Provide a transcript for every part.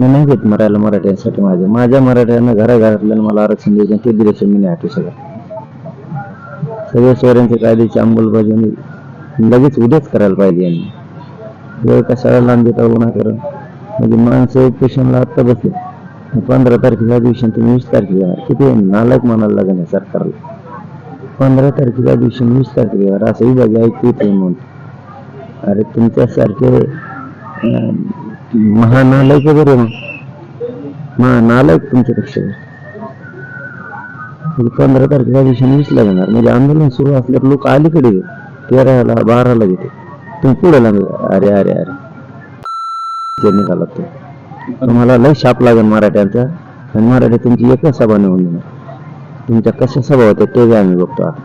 मी नाही घेत मरायला मराठ्यांसाठी माझ्या. माझ्या मराठ्यांना घराघरातल्या मला आरक्षण द्यायचं ते दिल्याशिवाय मी नाही आठवू शकत. सगळ्या शहरांच्या कायद्याची अंमलबजावणी लगेच उद्याच करायला पाहिजे यांनी. वेळ कशाला देता उन्हा करून म्हणजे माणसं पेशंटला आत्ता बसले. पंधरा तारखेच्या दिवशी तुम्ही वीस तारखेला येणार. किती नालायक म्हणायला लागेल सरकारला. पंधरा तारखेच्या दिवशी वीस तारखेला येणार. असं विभाग ऐकू येते म्हणून. अरे तुमच्यासारखे अं, महानालायक वगैरे मग महानालायक तुमच्यापेक्षा. म्हणजे पंधरा तारखेच्या दिवशी वीसला जाणार. म्हणजे आंदोलन सुरू असल्यावर लोक अलीकडे तेराला बाराला गेले तुम्ही पुढे लागला. अरे अरे अरे. ते निघाला तो. तुम्हाला लय शाप लागेल मराठ्यांचा. आणि मराठी तुमची एकच सभा निवडून देणार. तुमच्या कशा सभा होत्या ते बी आम्ही बघतो आता.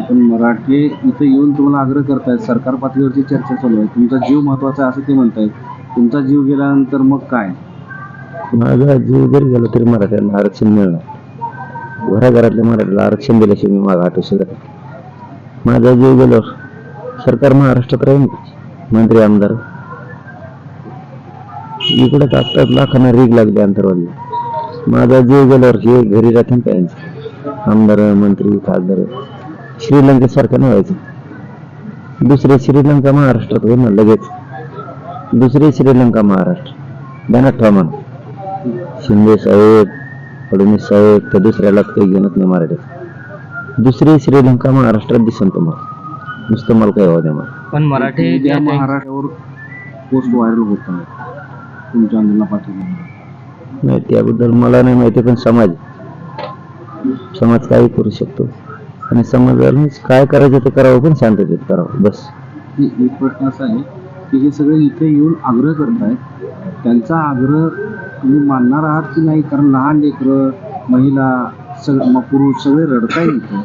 पण मराठी इथे येऊन तुम्हाला आग्रह करतायत. सरकार पातळीवरची चर्चा चालू आहे. तुमचा जीव महत्त्वाचा आहे असं ते म्हणतायत. तुमचा जीव गेल्यानंतर मग काय? माझा जीव जरी गेला तरी मराठ्यांना आरक्षण मिळणार. घराघरातल्या मराठीला आरक्षण दिल्याशिवाय मी मागा आठवू शकत माझा जीव गेल्यावर सरकार महाराष्ट्रात राहील मंत्री आमदार? इकडे तात्काळ लाखांना रीग लागली अंतरवाली. माझा जीव गेल्यावर हे घरी राहतील त्यांचे आमदार मंत्री खासदार? श्रीलंकेसारखं नाही व्हायचं. दुसरे श्रीलंका महाराष्ट्रात होईल ना लगेच. दुसरी श्रीलंका महाराष्ट्र. ध्यानात ठेवा म्हणा शिंदे साहेब फडणवीस साहेब त्या दुसऱ्याला काही घेणत नाही मराठीत. दुसरी श्रीलंका महाराष्ट्रात दिसन तुम्हाला. नुसतं मला काय होऊ द्या मला पण मराठी महाराष्ट्रावर पोस्ट व्हायरल होत आहे. तुमच्या आंदोलना पाठीमागे नाही. त्याबद्दल मला नाही माहिती पण समाज समाज काही करू शकतो. आणि समाजाला काय करायचं ते करावं पण शांततेत करावं बस. एक प्रश्न असा आहे की हे सगळे इथे येऊन आग्रह करतायत. त्यांचा आग्रह तुम्ही मानणार आहात की नाही? कारण लहान लेकरं महिला सगळं मग पुरुष सगळे रडताय इथे.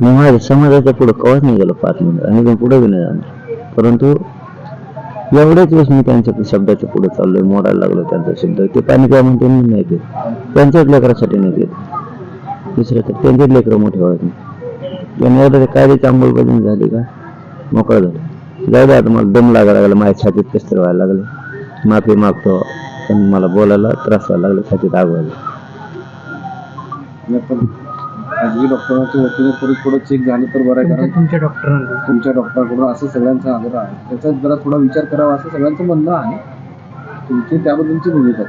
मी माझ्या समाजाच्या पुढे कवाच नाही गेलो पाच मिनिट. आणि पण पुढे बी नाही जाणार. परंतु एवढ्याच वेळेस मी त्यांच्या शब्दाच्या पुढे चाललोय मोडायला लागलो त्यांचा शब्द. ते पाणी काय म्हणते मी नाही देत. त्यांच्याच लेकरासाठी नाही देत. दुसरं तर त्यांचेच लेकरं मोठे व्हायचे. त्यांनी एवढं ते कायद्याची अंमलबजावणी झाली का? मोकळं झालं. जाऊ दे आता मला दम लागायला लागला माझ्या छातीत कसं तरी व्हायला लागलं. माफी मागतो पण मला बोलायला त्रास व्हायला लागला छातीत आग व्हायला पण खाजगी डॉक्टरांच्या वतीने थोडं थोडं चेक झालं तर बरं आहे कारण तुमच्या डॉक्टरांना. तुमच्या डॉक्टरांकडून असं सगळ्यांचा आग्रह आहे. त्याचा जरा थोडा विचार करावा असं सगळ्यांचं म्हणणं आहे. तुमची त्याबद्दलची भूमिका.